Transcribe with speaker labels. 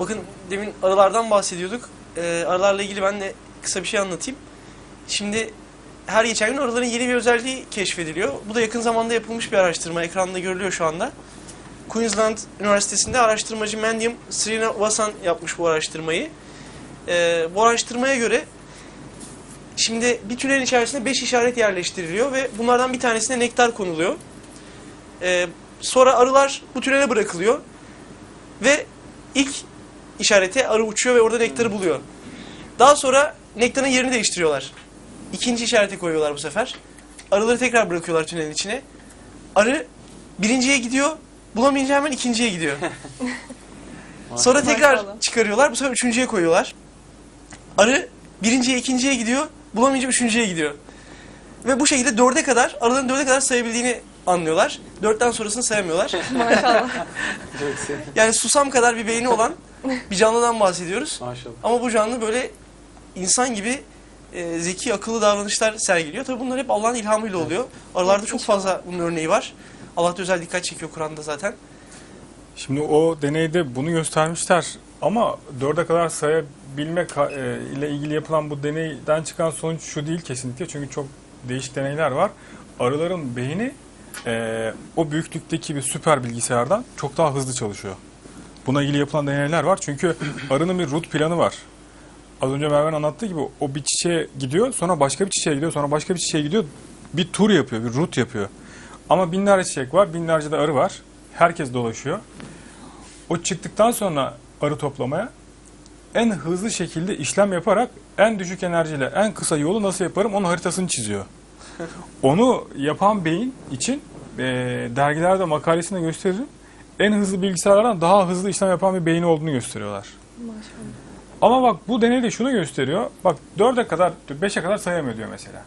Speaker 1: Bakın demin arılardan bahsediyorduk. Ee, arılarla ilgili ben de kısa bir şey anlatayım. Şimdi her geçen gün arıların yeni bir özelliği keşfediliyor. Bu da yakın zamanda yapılmış bir araştırma. Ekranda görülüyor şu anda. Queensland Üniversitesi'nde araştırmacı Mandyam Srinivasan yapmış bu araştırmayı. Ee, bu araştırmaya göre şimdi bir tünelin içerisinde 5 işaret yerleştiriliyor ve bunlardan bir tanesine nektar konuluyor. Ee, sonra arılar bu tünele bırakılıyor ve ilk işarete arı uçuyor ve orada nektarı buluyor. Daha sonra nektarın yerini değiştiriyorlar. İkinci işarete koyuyorlar bu sefer. Arıları tekrar bırakıyorlar tünelin içine. Arı birinciye gidiyor, bulamayınca hemen ikinciye gidiyor. Sonra tekrar çıkarıyorlar, bu sefer üçüncüye koyuyorlar. Arı birinciye, ikinciye gidiyor, bulamayınca üçüncüye gidiyor. Ve bu şekilde dörde kadar, arıların dörde kadar sayabildiğini anlıyorlar. Dörtten sonrasını sayamıyorlar.
Speaker 2: Maşallah.
Speaker 1: Yani susam kadar bir beyni olan bir canlıdan bahsediyoruz.
Speaker 3: Maşallah.
Speaker 1: Ama bu canlı böyle insan gibi e, zeki, akıllı davranışlar sergiliyor. Tabii bunlar hep Allah'ın ilhamıyla oluyor. Aralarda çok fazla bunun örneği var. Allah da özel dikkat çekiyor Kur'an'da zaten.
Speaker 4: Şimdi o deneyde bunu göstermişler ama dörde kadar sayabilmek e, ile ilgili yapılan bu deneyden çıkan sonuç şu değil kesinlikle. Çünkü çok değişik deneyler var. Arıların beyni e, o büyüklükteki bir süper bilgisayardan çok daha hızlı çalışıyor. Buna ilgili yapılan deneyler var. Çünkü arının bir root planı var. Az önce Merve'nin anlattığı gibi o bir çiçeğe gidiyor, sonra başka bir çiçeğe gidiyor, sonra başka bir çiçeğe gidiyor. Bir tur yapıyor, bir root yapıyor. Ama binlerce çiçek var, binlerce de arı var. Herkes dolaşıyor. O çıktıktan sonra arı toplamaya en hızlı şekilde işlem yaparak en düşük enerjiyle en kısa yolu nasıl yaparım onun haritasını çiziyor. Onu yapan beyin için e, dergilerde makalesinde gösteririm. En hızlı bilgisayarlardan daha hızlı işlem yapan bir beyni olduğunu gösteriyorlar.
Speaker 2: Maşallah.
Speaker 4: Ama bak bu deney de şunu gösteriyor. Bak 4'e kadar, 5'e kadar sayamıyor diyor mesela.